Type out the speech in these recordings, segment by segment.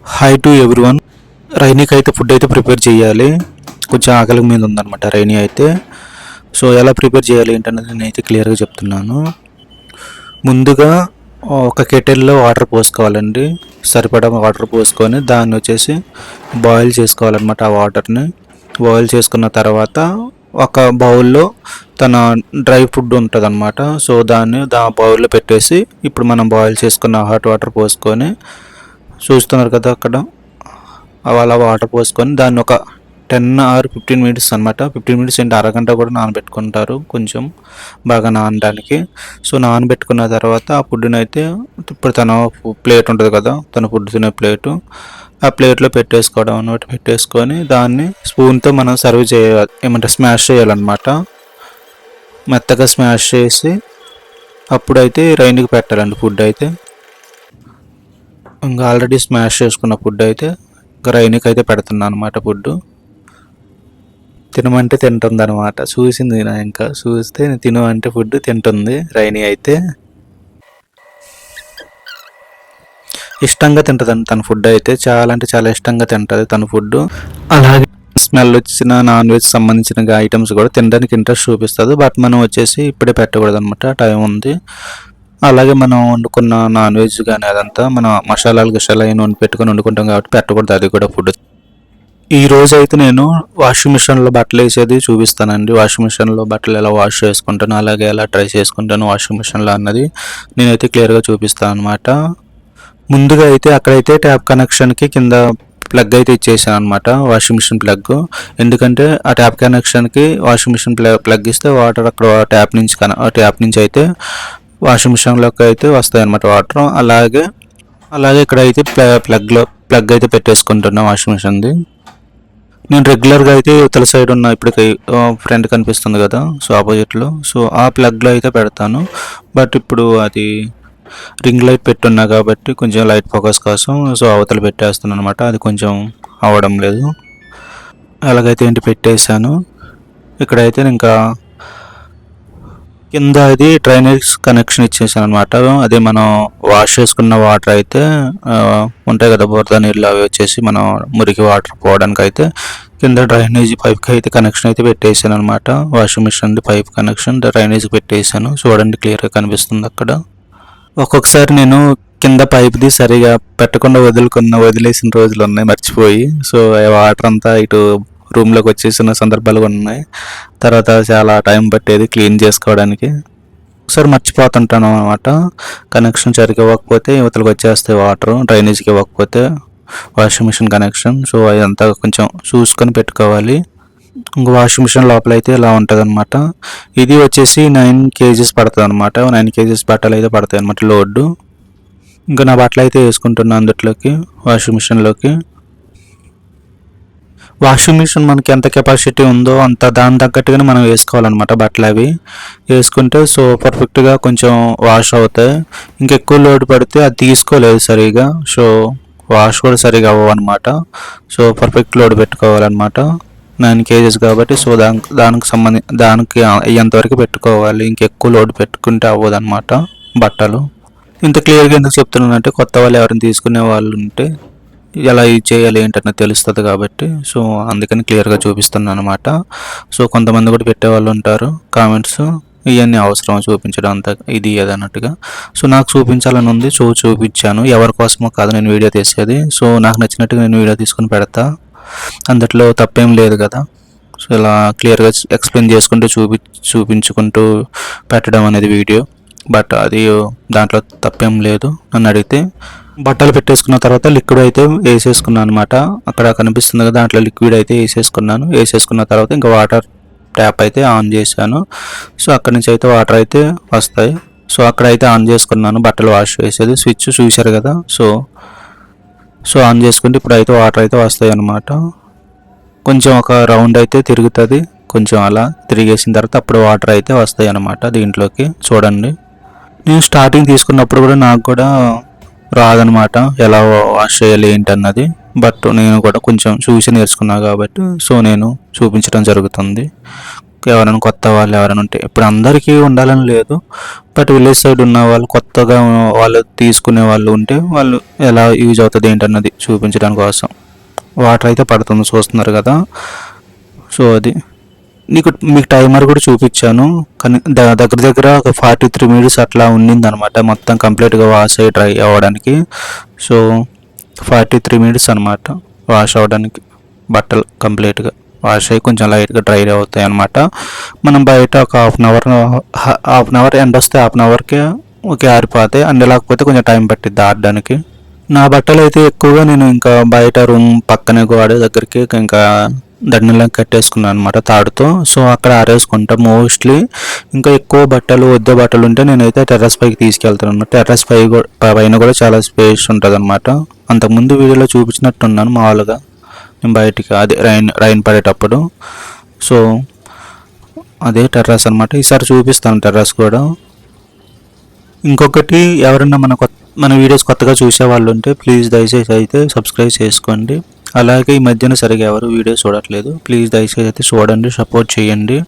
Hi to everyone రైనీకి అయితే food అయితే prepare చేయాలి. కొంచెం ఆకలి మీద ఉందన్నమాట రైనీ అయితే. సో ఎలా ప్రిపేర్ చేయాలి ఏంటనేది నేను అయితే క్లియర్గా చెప్తున్నాను. ముందుగా ఒక కెటిల్లో వాటర్ పోసుకోవాలండి. సరిపడా వాటర్ పోసుకొని దాన్ని వచ్చేసి బాయిల్ చేసుకోవాలన్నమాట ఆ వాటర్ని బాయిల్ చేసుకున్న తర్వాత ఒక బౌల్లో తన డ్రై ఫుడ్ ఉంటుంది అనమాట సో దాన్ని దా బౌల్లో పెట్టేసి ఇప్పుడు మనం బాయిల్ చేసుకున్న హాట్ వాటర్ పోసుకొని చూస్తున్నారు కదా అక్కడ. అలా వాటర్ పోసుకొని దాన్ని ఒక టెన్ ఆర్ ఫిఫ్టీన్ మినిట్స్ అనమాట ఫిఫ్టీన్ మినిట్స్ అంటే అరగంట కూడా నానబెట్టుకుంటారు కొంచెం బాగా నానడానికి. సో నానబెట్టుకున్న తర్వాత ఆ ఫుడ్ని అయితే ఇప్పుడు తన ప్లేట్ ఉంటుంది కదా తన ఫుడ్ తినే ప్లేటు. ఆ ప్లేట్లో పెట్టేసుకోవడం అనమాట పెట్టేసుకొని దాన్ని స్పూన్తో మనం సర్వ్ చేయాలి. ఏమంటే స్మాష్ చేయాలన్నమాట. మెత్తగా స్మాష్ చేసి అప్పుడైతే రైన్కి పెట్టాలండి ఫుడ్ అయితే. ఇంకా ఆల్రెడీ స్మాష్ చేసుకున్న ఫుడ్ అయితే గ్రైనికి రైనీకి అయితే పెడుతున్నాను అనమాట ఫుడ్ తినమంటే తింటుంది అనమాట చూసింది నా ఇంకా. చూస్తే తిను అంటే ఫుడ్ తింటుంది. రైనీ అయితే. ఇష్టంగా తింటుంది తన. ఫుడ్ అయితే చాలా అంటే చాలా ఇష్టంగా తింటుంది తన ఫుడ్ అలాగే స్మెల్ వచ్చిన నాన్ వెజ్ సంబంధించిన ఐటమ్స్ కూడా తినడానికి ఇంట్రెస్ట్ చూపిస్తుంది. బట్ మనం వచ్చేసి ఇప్పుడే పెట్టకూడదు అనమాట టైం ఉంది. అలాగే మనం వండుకున్న నాన్ వెజ్ కానీ అదంతా మన మసాలాలు గసాలా అయిన వండి పెట్టుకొని వండుకుంటాం కాబట్టి పెట్టకూడదు అది కూడా ఫుడ్. ఈ రోజు అయితే నేను వాషింగ్ మిషన్లో బట్టలు వేసేది చూపిస్తానండి. వాషింగ్ మిషన్లో బట్టలు ఎలా వాష్ చేసుకుంటాను అలాగే ఎలా ట్రై చేసుకుంటాను వాషింగ్ మిషన్లో అన్నది నేనైతే క్లియర్గా చూపిస్తాను అనమాట ముందుగా అయితే అక్కడైతే ట్యాప్ కనెక్షన్కి కింద ప్లగ్ అయితే ఇచ్చేసాను అనమాట వాషింగ్ మిషన్ ప్లగ్. ఎందుకంటే ఆ ట్యాప్ కనెక్షన్కి వాషింగ్ మిషన్ ప్లగ్ ఇస్తే వాటర్ అక్కడ ట్యాప్ నుంచి కన ట్యాప్ నుంచి అయితే వాషింగ్ మిషన్లోకి అయితే వస్తాయి అన్నమాట వాటర్. అలాగే అలాగే ఇక్కడ అయితే ప్లగ్లో ప్లగ్ అయితే పెట్టేసుకుంటున్నాం వాషింగ్ మిషన్ది. నేను రెగ్యులర్గా అయితే ఇవతల సైడ్ ఉన్న ఇప్పటికి ఫ్రంట్ కనిపిస్తుంది కదా సో ఆపోజిట్లో. సో ఆ ప్లగ్లో అయితే పెడతాను. బట్ ఇప్పుడు అది రింగ్ లైట్ పెట్టున్నా కాబట్టి కొంచెం లైట్ ఫోకస్ కోసం సో అవతల పెట్టేస్తున్నాను అనమాట అది కొంచెం అవ్వడం లేదు. అలాగైతే ఏంటి పెట్టేశాను. ఇక్కడైతే ఇంకా కింద అది డ్రైనేజ్ కనెక్షన్ ఇచ్చేసాను అనమాట అదే మనం వాష్ చేసుకున్న వాటర్ అయితే ఉంటాయి కదా బురద నీళ్ళు అవి వచ్చేసి మనం మురికి వాటర్ పోవడానికి అయితే కింద డ్రైనేజ్ పైప్కి అయితే కనెక్షన్ అయితే పెట్టేసాను అనమాట washing machine pipe connection drainage పెట్టేసాను. చూడండి క్లియర్గా కనిపిస్తుంది అక్కడ. ఒక్కొక్కసారి నేను కింద పైప్ది సరిగా పెట్టకుండా వదులుకున్న వదిలేసిన రోజులు ఉన్నాయి మర్చిపోయి. సో వాటర్ అంతా ఇటు రూమ్లోకి వచ్చేసిన సందర్భాలు కూడా ఉన్నాయి. తర్వాత చాలా టైం పట్టేది క్లీన్ చేసుకోవడానికి. ఒకసారి మర్చిపోతుంటాను అనమాట కనెక్షన్ సరిగ్గా ఇవ్వకపోతే యువతలకు వచ్చేస్తాయి వాటర్ డ్రైనేజ్కి ఇవ్వకపోతే వాషింగ్ మిషన్ కనెక్షన్. సో అదంతా కొంచెం చూసుకొని పెట్టుకోవాలి. ఇంకా వాషింగ్ మిషన్ లోపల అయితే ఇలా ఉంటుంది అనమాట ఇది వచ్చేసి నైన్ కేజీస్ పడుతుంది అనమాట నైన్ కేజీస్ బట్టలు అయితే పడతాయి అనమాట లోడ్ ఇంకా నా బట్టలు అయితే వేసుకుంటున్నాను అందులోకి వాషింగ్ మిషన్లోకి. వాషింగ్ మిషన్ మనకి ఎంత కెపాసిటీ ఉందో అంత దాని తగ్గట్టుగానే మనం వేసుకోవాలన్నమాట బట్టలు అవి. వేసుకుంటే సో పర్ఫెక్ట్గా కొంచెం వాష్ అవుతాయి. ఇంకెక్కువ లోడ్ పడితే అది తీసుకోలేదు సరిగా. సో వాష్ కూడా సరిగా అవ్వనమాట సో పర్ఫెక్ట్ లోడ్ పెట్టుకోవాలన్నమాట. నైన్ కేజెస్ కాబట్టి సో దానికి దానికి సంబంధి దానికి అయ్యేంతవరకు పెట్టుకోవాలి. ఇంకెక్కువ లోడ్ పెట్టుకుంటే అవ్వదు అనమాట బట్టలు. ఇంత క్లియర్గా ఎందుకు చెప్తున్నానంటే కొత్త వాళ్ళు ఎవరైనా తీసుకునే వాళ్ళు ఉంటే ఎలా ఇది చేయాలి ఏంటన్నది తెలుస్తుంది కాబట్టి సో అందుకని క్లియర్గా చూపిస్తున్నాను అనమాట సో కొంతమంది కూడా పెట్టేవాళ్ళు ఉంటారు కామెంట్స్ ఇవన్నీ అవసరం చూపించడం అంత ఇది ఏదన్నట్టుగా సో నాకు చూపించాలని ఉంది సో చూపించాను. ఎవరి కోసమో కాదు నేను వీడియో తీసేది. సో నాకు నచ్చినట్టుగా నేను వీడియో తీసుకుని పెడతా. అందుట్లో తప్పేం లేదు కదా. సో ఇలా క్లియర్గా ఎక్స్ప్లెయిన్ చేసుకుంటూ చూపి చూపించుకుంటూ పెట్టడం అనేది వీడియో. బట్ అది దాంట్లో తప్పేం లేదు. నన్ను అడిగితే బట్టలు పెట్టేసుకున్న తర్వాత లిక్విడ్ అయితే వేసేసుకున్నాను అనమాట అక్కడ కనిపిస్తుంది కదా దాంట్లో లిక్విడ్ అయితే వేసేసుకున్నాను. వేసేసుకున్న తర్వాత ఇంకా వాటర్ ట్యాప్ అయితే ఆన్ చేశాను. సో అక్కడి నుంచి అయితే వాటర్ అయితే వస్తాయి. సో అక్కడ అయితే ఆన్ చేసుకున్నాను బట్టలు వాష్ చేసేది. స్విచ్ చూశారు కదా సో సో ఆన్ చేసుకుంటే ఇప్పుడు అయితే వాటర్ అయితే వస్తాయి అనమాట కొంచెం ఒక రౌండ్ అయితే తిరుగుతుంది కొంచెం అలా తిరిగేసిన తర్వాత అప్పుడు వాటర్ అయితే వస్తాయి అనమాట దీంట్లోకి. చూడండి. నేను స్టార్టింగ్ తీసుకున్నప్పుడు కూడా నాకు కూడా రాదనమాట. ఎలా వాష్ చేయాలి ఏంటన్నది. బట్ నేను కూడా కొంచెం చూసి నేర్చుకున్నా కాబట్టి సో నేను చూపించడం జరుగుతుంది. ఎవరైనా కొత్త వాళ్ళు ఎవరైనా ఉంటే ఇప్పుడు అందరికీ ఉండాలని లేదు. బట్ విలేజ్ సైడ్ ఉన్న వాళ్ళు కొత్తగా వాళ్ళు తీసుకునే వాళ్ళు ఉంటే వాళ్ళు ఎలా యూజ్ అవుతుంది ఏంటన్నది చూపించడానికి కోసం. వాటర్ అయితే పడుతుంది చూస్తున్నారు కదా. సో అది నీకు మీకు టైమర్ కూడా చూపించాను. కానీ దగ్గర దగ్గర ఒక ఫార్టీ త్రీ మినిట్స్ అట్లా ఉండింది అనమాట మొత్తం కంప్లీట్గా వాష్ అయ్యి డ్రై అవ్వడానికి. సో ఫార్టీ త్రీ మినిట్స్ అనమాట వాష్ అవ్వడానికి. బట్టలు కంప్లీట్గా వాష్ అయ్యి కొంచెం లైట్గా డ్రై అవుతాయి అనమాట. మనం బయట ఒక half an hour half an hour ఎండ వస్తే హాఫ్ అన్ అవర్కి ఓకే ఆరిపోతాయి అండ్ లేకపోతే కొంచెం టైం పట్టిద్ది ఆడడానికి. నా బట్టలు అయితే ఎక్కువగా నేను ఇంకా బయట రూమ్ పక్కనే గోడ దగ్గరికి ఇంకా దండలా కట్టేసుకున్నాను అనమాట తాడుతో. సో అక్కడ ఆరేసుకుంటా మోస్ట్లీ ఇంకా ఎక్కువ బట్టలు వద్ద బట్టలు ఉంటే నేనైతే టెర్రస్ పైకి తీసుకెళ్తాను అనమాట టెర్రస్ పై కూడా పైన కూడా చాలా స్పేస్ ఉంటుంది అనమాట అంతకుముందు వీడియోలో చూపించినట్టున్నాను మామూలుగా. నేను బయటికి అదే రైన్ రైన్ పడేటప్పుడు. సో అదే టెర్రస్ అనమాట ఈసారి చూపిస్తాను టెర్రస్ కూడా. ఇంకొకటి ఎవరన్నా మన కొత్త మన వీడియోస్ కొత్తగా చూసే వాళ్ళు ఉంటే ప్లీజ్ దయచేసి అయితే సబ్స్క్రైబ్ చేసుకోండి. అలాగే ఈ మధ్యన సరిగా ఎవరు వీడియోస్ చూడట్లేదు. ప్లీజ్ దయచేసి అయితే చూడండి సపోర్ట్ చేయండి.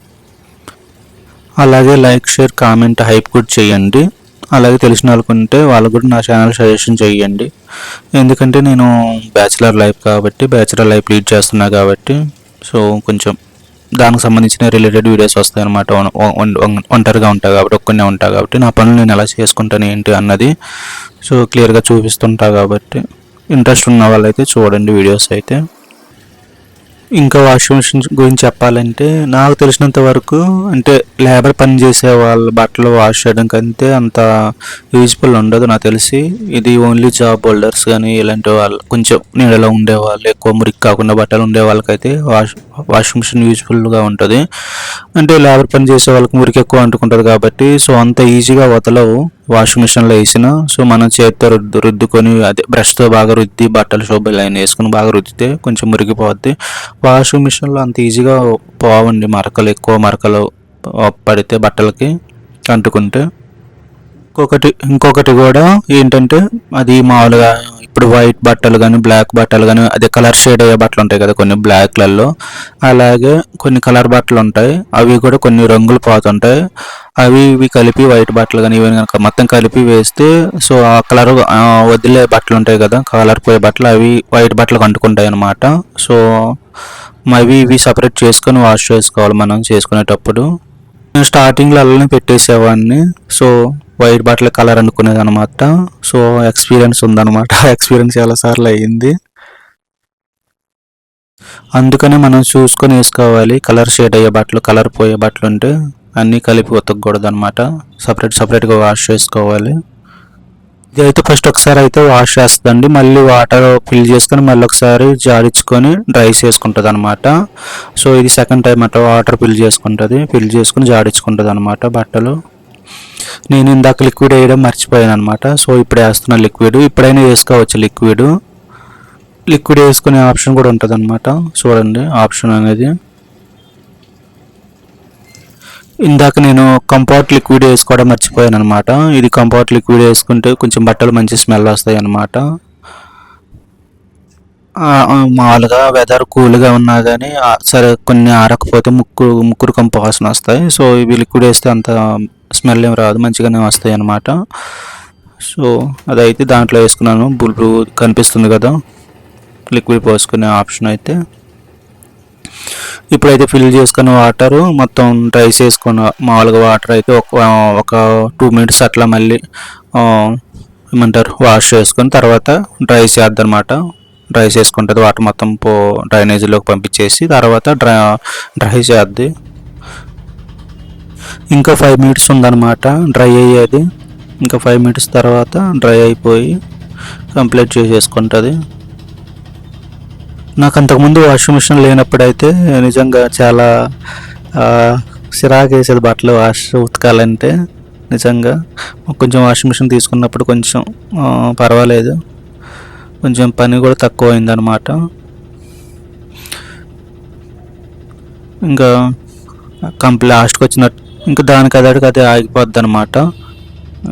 అలాగే లైక్ షేర్ కామెంట్ హైప్ కూడా చేయండి. అలాగే తెలిసిన వాళ్ళకు ఉంటే వాళ్ళు కూడా నా ఛానల్ సజెషన్ చేయండి. ఎందుకంటే నేను బ్యాచిలర్ లైఫ్ కాబట్టి బ్యాచిలర్ లైఫ్ లీడ్ చేస్తున్నా కాబట్టి సో కొంచెం దానికి సంబంధించిన రిలేటెడ్ వీడియోస్ వస్తాయి అనమాట ఒంటరిగా ఉంటా కాబట్టి ఒక్కనే ఉంటా కాబట్టి నా పనులు నేను ఎలా చేసుకుంటాను ఏంటి అన్నది సో క్లియర్గా చూపిస్తుంటా కాబట్టి. ఇంట్రెస్ట్ ఉన్న వాళ్ళైతే చూడండి వీడియోస్ అయితే. ఇంకా వాషింగ్ మిషన్ గురించి చెప్పాలంటే నాకు తెలిసినంత వరకు అంటే లేబర్ పని చేసే వాళ్ళ బట్టలు వాష్ చేయడం కంటే అంత యూజ్ఫుల్ ఉండదు నాకు తెలిసి. ఇది ఓన్లీ జాబ్ హోల్డర్స్ కానీ ఇలాంటి వాళ్ళు కొంచెం నీడలో ఉండే వాళ్ళు ఎక్కువ మురికి కాకుండా బట్టలు ఉండే వాళ్ళకైతే వాష్ వాషింగ్ మిషన్ యూజ్ఫుల్గా ఉంటుంది. అంటే లేబర్ పని చేసే వాళ్ళకి మురికి ఎక్కువ అంటుకుంటుంది కాబట్టి సో అంత ఈజీగా వదలవు. వాషింగ్ మిషన్లో వేసిన సో మనం చేతితో రుద్దు రుద్దుకొని అదే బ్రష్తో బాగా రుద్ది బట్టలు శోభ లైన్ వేసుకుని బాగా రుద్దితే కొంచెం మురిగిపోద్ది. వాషింగ్ మిషన్లో అంత ఈజీగా పోవండి మరకలు ఎక్కువ మరకలు పడితే బట్టలకి అంటుకుంటే. ఇంకొకటి ఇంకొకటి కూడా ఏంటంటే అది మామూలుగా ఇప్పుడు వైట్ బట్టలు కానీ బ్లాక్ బట్టలు కానీ అదే కలర్ షేడ్ అయ్యే బట్టలు ఉంటాయి కదా కొన్ని బ్లాక్లలో అలాగే కొన్ని కలర్ బట్టలు ఉంటాయి. అవి కూడా కొన్ని రంగులు పోతుంటాయి. అవి ఇవి కలిపి వైట్ బట్టలు కానీ ఇవన్నీ కనుక మొత్తం కలిపి వేస్తే సో ఆ కలర్ వదిలే బట్టలు ఉంటాయి కదా కలర్ పోయే బట్టలు అవి వైట్ బట్టలు కంటుకుంటాయి అన్నమాట. సో అవి ఇవి సపరేట్ చేసుకొని వాష్ చేసుకోవాలి మనం చేసుకునేటప్పుడు. నేను స్టార్టింగ్లో అలానే పెట్టేసేవాడిని. సో వైట్ బట్టల కలర్ అనుకునేది అనమాట సో ఎక్స్పీరియన్స్ ఉందన్నమాట. ఎక్స్పీరియన్స్ చాలా సార్లు అయ్యింది. అందుకనే మనం చూసుకొని వేసుకోవాలి. కలర్ షేడ్ అయ్యే బట్టలు కలర్ పోయే బట్టలు ఉంటే అన్నీ కలిపి ఉతకూడదు అనమాట సపరేట్ సపరేట్గా వాష్ చేసుకోవాలి. ఇది అయితే ఫస్ట్ ఒకసారి అయితే వాష్ చేస్తుందండి. మళ్ళీ వాటర్ ఫిల్ చేసుకొని మళ్ళీ ఒకసారి జాడించుకొని డ్రై చేసుకుంటుంది అనమాట సో ఇది సెకండ్ టైం అట్లా వాటర్ ఫిల్ చేసుకుంటుంది. ఫిల్ చేసుకుని జాడించుకుంటుంది అనమాట బట్టలు. నేను ఇందాక లిక్విడ్ వేయడం మర్చిపోయాను అనమాట సో ఇప్పుడు వేస్తున్న లిక్విడ్ ఇప్పుడైనా వేసుకోవచ్చు లిక్విడ్ లిక్విడ్ వేసుకునే ఆప్షన్ కూడా ఉంటుంది అనమాట చూడండి ఆప్షన్ అనేది. ఇందాక నేను కంపౌట్ లిక్విడ్ వేసుకోవడం మర్చిపోయాను అనమాట ఇది కంపౌట్ లిక్విడ్ వేసుకుంటే కొంచెం బట్టలు మంచి స్మెల్ వస్తాయి అనమాట మామూలుగా వెదర్ కూల్గా ఉన్నా కానీ సరే కొన్ని ఆరకపోతే ముక్కు ముక్కురు కంపు వాసన వస్తాయి. సో ఇవి లిక్విడ్ వేస్తే అంత స్మెల్ ఏం రాదు మంచిగానే వస్తాయి అనమాట సో అదైతే దాంట్లో వేసుకున్నాను. బ్లూ కనిపిస్తుంది కదా. లిక్విడ్ పోసుకునే ఆప్షన్ అయితే. ఇప్పుడైతే ఫిల్ చేసుకున్న వాటర్ మొత్తం డ్రై చేసుకున్న మామూలుగా వాటర్ అయితే ఒక ఒక టూ మినిట్స్ అట్లా మళ్ళీ ఏమంటారు వాష్ చేసుకొని తర్వాత డ్రై చేద్దనమాట డ్రై చేసుకుంటుంది వాటర్ మొత్తం పో డ్రైనేజీలోకి పంపించేసి తర్వాత డ్రై డ్రై చేద్ది ఇంకా ఫైవ్ మినిట్స్ ఉందన్నమాట డ్రై అయ్యేది. ఇంకా ఫైవ్ మినిట్స్ తర్వాత డ్రై అయిపోయి కంప్లీట్ చేసేసుకుంటుంది. నాకు అంతకుముందు వాషింగ్ మిషన్ లేనప్పుడైతే నిజంగా చాలా ఆ, చిరాకు వేసేది బట్టలు వాష్ ఉతకాలంటే నిజంగా కొంచెం వాషింగ్ మిషన్ తీసుకున్నప్పుడు కొంచెం పర్వాలేదు. కొంచెం పని కూడా తక్కువ అయిందనమాట ఇంకా కంప్లీ లాస్ట్కి వచ్చినట్టు ఇంకా దానికి అదడికి అదే ఆగిపోద్ది అనమాట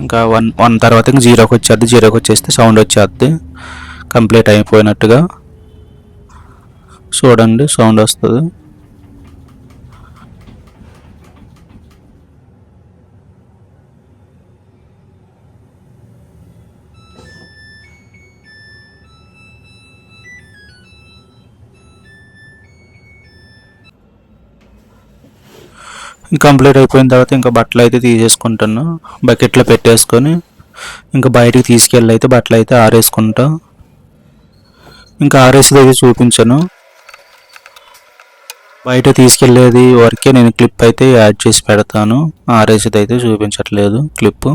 ఇంకా వన్ వన్ తర్వాత ఇంకా జీరోకి వచ్చేది జీరోకి వచ్చేస్తే సౌండ్ వచ్చేది కంప్లీట్ అయిపోయినట్టుగా. చూడండి సౌండ్ వస్తుంది. కంప్లీట్ అయిపోయిన తర్వాత ఇంకా బట్టలు అయితే తీసేసుకుంటాను బకెట్లో పెట్టేసుకొని ఇంకా బయటికి తీసుకెళ్ళి అయితే బట్టలు అయితే ఆరేసుకుంటా. ఇంకా ఆరేసేది అయితే చూపించాను. బయట తీసుకెళ్ళేది వరకే నేను క్లిప్ అయితే యాడ్ చేసి పెడతాను. ఆరేసేది అయితే చూపించట్లేదు క్లిప్పు.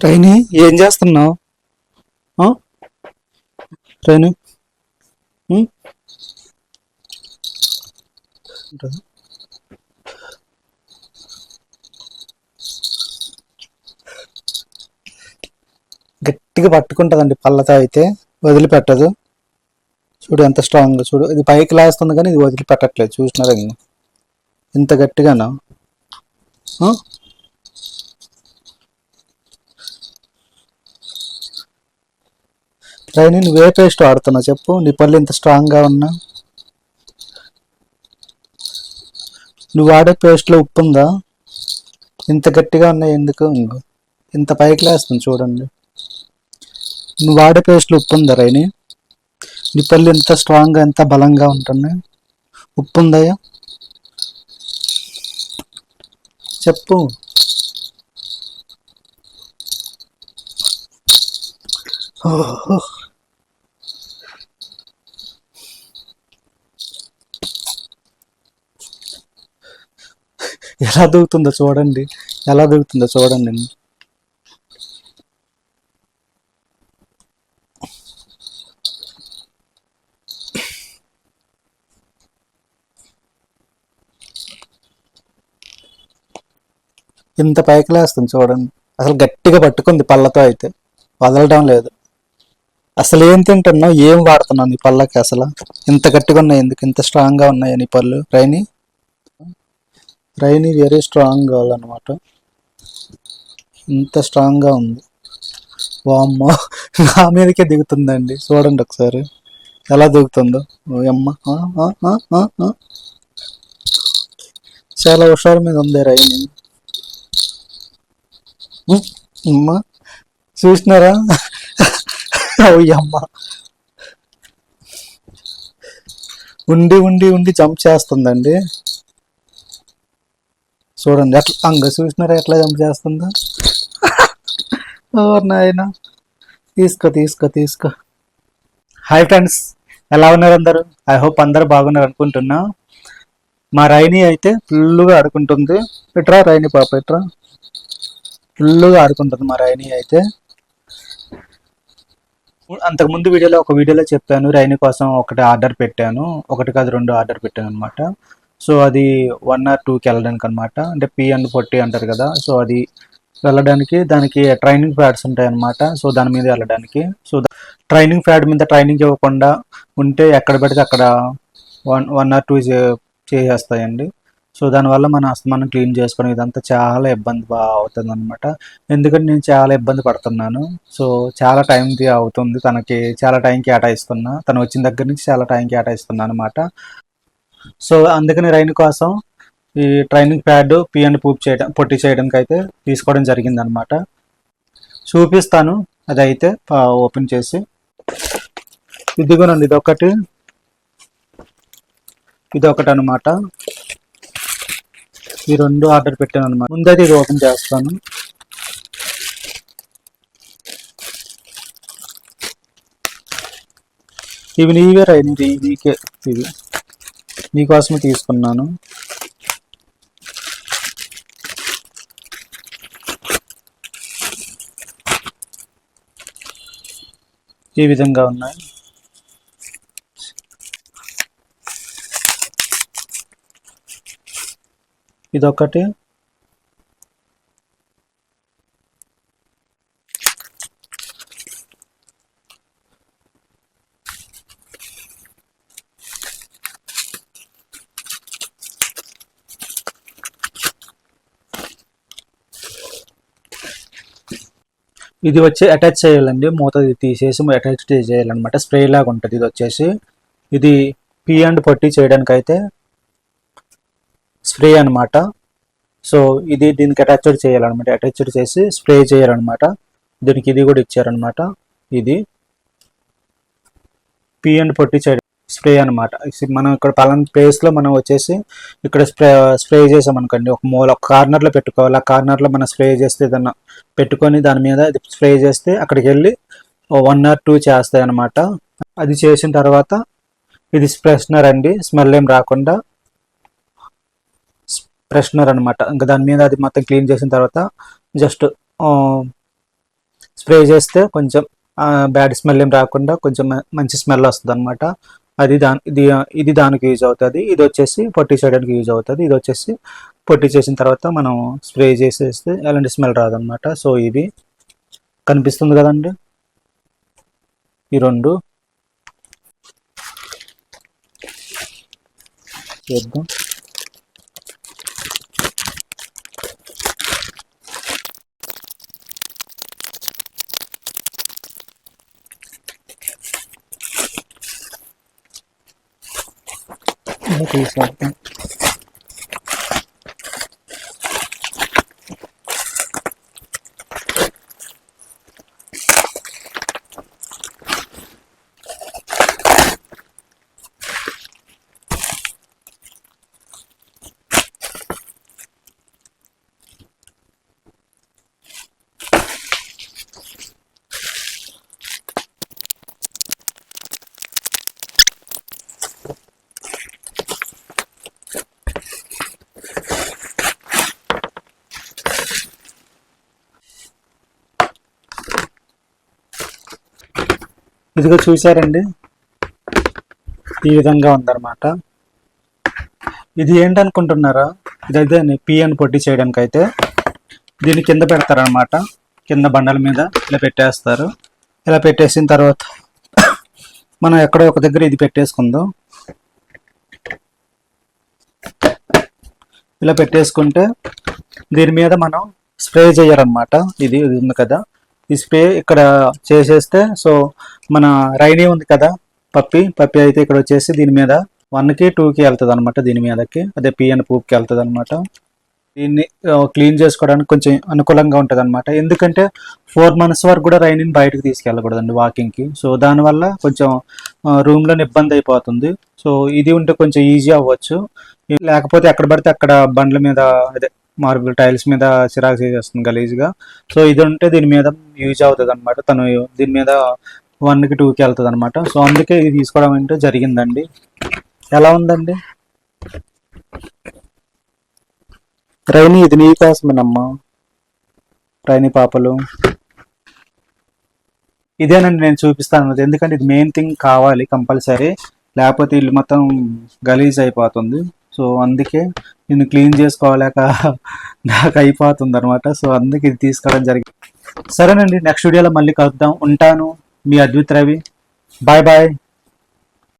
రైని ఏం చేస్తున్నావు? రైని గట్టిగా పట్టుకుంటుందండి పళ్ళతో అయితే. వదిలిపెట్టదు. చూడు ఎంత స్ట్రాంగ్ చూడు. ఇది పైకి లేస్తుంది కానీ ఇది వదిలిపెట్టట్లేదు చూసినారా? ఇంత గట్టిగానా? రైని నువ్వు ఏ పేస్ట్ వాడుతున్నావు చెప్పు. నీ పళ్ళు ఇంత స్ట్రాంగ్గా ఉన్నా. నువ్వు వాడే పేస్ట్లో ఉప్పు ఉందా ఇంత గట్టిగా ఉన్నాయి ఎందుకు? ఇంత పైకి లేస్తుంది చూడండి. నువ్వు వాడే పేస్ట్లో ఉప్పు ఉందా రైని? నీ పళ్ళు ఎంత స్ట్రాంగ్గా ఎంత బలంగా ఉంటున్నాయి? ఉప్పు ఉందయ్యా చెప్పు. ఓహో. ఎలా దూకుతుందో చూడండి. ఎలా దూకుతుందో చూడండి. ఇంత పైకి లేస్తుంది చూడండి. అసలు గట్టిగా పట్టుకుంది పళ్ళతో అయితే. వదలడం లేదు. అసలు ఏం తింటున్నావు? ఏం వాడుతున్నావు నీ పళ్ళకి అసలు? ఇంత గట్టిగా ఉన్నాయి ఎందుకు? ఇంత స్ట్రాంగ్గా ఉన్నాయి నీ పళ్ళు? Rainy? Rainy very strong girl అనమాట ఇంత స్ట్రాంగ్గా ఉంది. వామ్మ నా మీదకే దిగుతుందండి. చూడండి ఒకసారి. ఎలా దిగుతుందో. ఓ అమ్మ ఆ, ఆ, చాలా హుషారు మీద ఉంది రైని. అమ్మ. చూసినారా? అమ్మ ఉండి ఉండి ఉండి జంప్ చేస్తుందండి. చూడండి ఎట్లా అంగ చూసినారా ఎట్లా జంప్ చేస్తుందో? ఓ నాయన. తీసుకో తీసుకో తీసుకో. హాయ్ ఫ్రెండ్స్ ఎలా ఉన్నారు అందరూ? ఐ హోప్ అందరు బాగున్నారు అనుకుంటున్నా. మా రైని అయితే ఫుల్గా ఆడుకుంటుంది. ఇట్రా రైని పాప ఇట్రా. ఫుల్గా ఆడుకుంటుంది మా రైని అయితే. అంతకు ముందు వీడియోలో ఒక వీడియోలో చెప్పాను రైని కోసం ఒకటి ఆర్డర్ పెట్టాను. ఒకటి కాదు రెండు ఆర్డర్ పెట్టాను అనమాట సో అది వన్ ఆర్ టూకి వెళ్ళడానికి అనమాట అంటే పి అండ్ పొట్టి అంటారు కదా సో అది వెళ్ళడానికి దానికి ట్రైనింగ్ ప్యాడ్స్ ఉంటాయి అన్నమాట సో దాని మీద వెళ్ళడానికి. సో ట్రైనింగ్ ప్యాడ్ మీద ట్రైనింగ్ ఇవ్వకుండా ఉంటే ఎక్కడ పెడితే అక్కడ వన్ వన్ ఆర్ టూ చేసేస్తాయండి. సో దానివల్ల మన అస్తమానం క్లీన్ చేసుకోవడం ఇదంతా చాలా ఇబ్బంది అవుతుంది అనమాట ఎందుకంటే నేను చాలా ఇబ్బంది పడుతున్నాను. సో చాలా టైంది అవుతుంది తనకి చాలా టైం కేటాయిస్తున్నా. తను వచ్చిన దగ్గర నుంచి చాలా టైం కేటాయిస్తున్నా అనమాట సో అందుకని రైన్ కోసం ఈ training pad pee and poop చేయడం పొట్టి చేయడానికి అయితే తీసుకోవడం జరిగింది అనమాట చూపిస్తాను అది అయితే ఓపెన్ చేసి. ఇదిగోనండి ఇదొకటి. ఇదొకటి అనమాట ఈ రెండు ఆర్డర్ పెట్టాను అనమాట ముందైతే ఇది ఓపెన్ చేస్తాను. ఇవి నీవే రైని నీకే ఇవి. నీకోసమే తీసుకున్నాను. ఈ విధంగా ఉన్నాయి. ఇదొకటి ఇది వచ్చి అటాచ్ చేయాలండి. మూత తీసేసి అటాచ్ చేయాలన్నమాట. స్ప్రే లాగా ఉంటుంది ఇది వచ్చేసి. ఇది పీ అండ్ పట్టి చేయడానికి అయితే స్ప్రే అన్నమాట. సో ఇది దీనికి అటాచ్డ్ చేయాలన్నమాట. అటాచ్డ్ చేసి స్ప్రే చేయాలన్నమాట. దీనికి ఇది కూడా ఇచ్చారనమాట ఇది పీ అండ్ పట్టి చేయడం స్ప్రే అనమాట మనం ఇక్కడ పలానా ప్లేస్లో మనం వచ్చేసి ఇక్కడ స్ప్రే స్ప్రే చేసాం అనుకోండి. ఒక మూల ఒక కార్నర్లో పెట్టుకోవాలి. ఆ కార్నర్లో మనం స్ప్రే చేస్తే ఏదన్నా పెట్టుకొని దాని మీద స్ప్రే చేస్తే అక్కడికి వెళ్ళి వన్ ఆర్ టూ చేస్తాయి అనమాట అది చేసిన తర్వాత ఇది ఫ్రెషనర్ అండి. స్మెల్ ఏం రాకుండా ఫ్రెషనర్ అనమాట ఇంకా దాని మీద అది మొత్తం క్లీన్ చేసిన తర్వాత జస్ట్ స్ప్రే చేస్తే కొంచెం బ్యాడ్ స్మెల్ ఏం రాకుండా కొంచెం మంచి స్మెల్ వస్తుంది అనమాట అది దాని ఇది ఇది దానికి యూజ్ అవుతుంది. ఇది వచ్చేసి పొట్టి చేయడానికి యూజ్ అవుతుంది. ఇది వచ్చేసి పొట్టి చేసిన తర్వాత మనం స్ప్రే చేసేస్తే ఎలాంటి స్మెల్ రాదనమాట సో ఇది కనిపిస్తుంది కదండి? ఈ రెండు. చేద్దాం. ఇలా తీసేద్దాం ఇదిగో చూసారండి ఈ విధంగా ఉందన్నమాట. ఇది ఏంటనుకుంటున్నారా? ఇదైతే పిఎన్ అని పొట్టి చేయడానికి అయితే దీన్ని కింద పెడతారనమాట కింద బండల మీద ఇలా పెట్టేస్తారు. ఇలా పెట్టేసిన తర్వాత మనం ఎక్కడో ఒక దగ్గర ఇది పెట్టేసుకుందాం. ఇలా పెట్టేసుకుంటే దీని మీద మనం స్ప్రే చేయాలన్నమాట ఇది ఇది ఉంది కదా. ఈ స్ప్రే ఇక్కడ చేసేస్తే సో మన రైనీ ఉంది కదా పప్పి. పప్పి అయితే ఇక్కడ వచ్చేసి దీని మీద వన్కి టూకి వెళ్తుంది అనమాట దీని మీదకి. అదే పి అని పూప్కి వెళ్తుంది అనమాట దీన్ని క్లీన్ చేసుకోవడానికి కొంచెం అనుకూలంగా ఉంటుంది అనమాట ఎందుకంటే ఫోర్ మంత్స్ వరకు కూడా రైనీని బయటకు తీసుకెళ్ళకూడదండి వాకింగ్కి సో దానివల్ల కొంచెం రూమ్లో ఇబ్బంది అయిపోతుంది. సో ఇది ఉంటే కొంచెం ఈజీ అవ్వచ్చు. లేకపోతే ఎక్కడ పడితే అక్కడ బండ్ల మీద అదే మార్బుల్ టైల్స్ మీద చిరాకు చేసేస్తుంది గలీజ్గా. సో ఇది ఉంటే దీని మీద యూజ్ అవుతుంది అనమాట తను దీని మీద వన్కి టూకి వెళ్తుంది అనమాట సో అందుకే ఇది తీసుకోవడం అంటే జరిగిందండి. ఎలా ఉందండి? రైని ఇది నీ కోసమేనమ్మా. రైని పాపలు. ఇదేనండి నేను చూపిస్తాను ఎందుకంటే ఇది మెయిన్ థింగ్ కావాలి కంపల్సరీ. లేకపోతే ఇల్లు మొత్తం గలీజ్ అయిపోతుంది. సో అందుకే నేను క్లీన్ చేసుకోలేక నాకు అయిపోతుంది అనమాట సో అందుకే ఇది తీసుకోవడం జరిగింది. సరేనండి నెక్స్ట్ వీడియోలో మళ్ళీ కలుద్దాం. ఉంటాను మీ అద్విత్ రవి. Bye bye.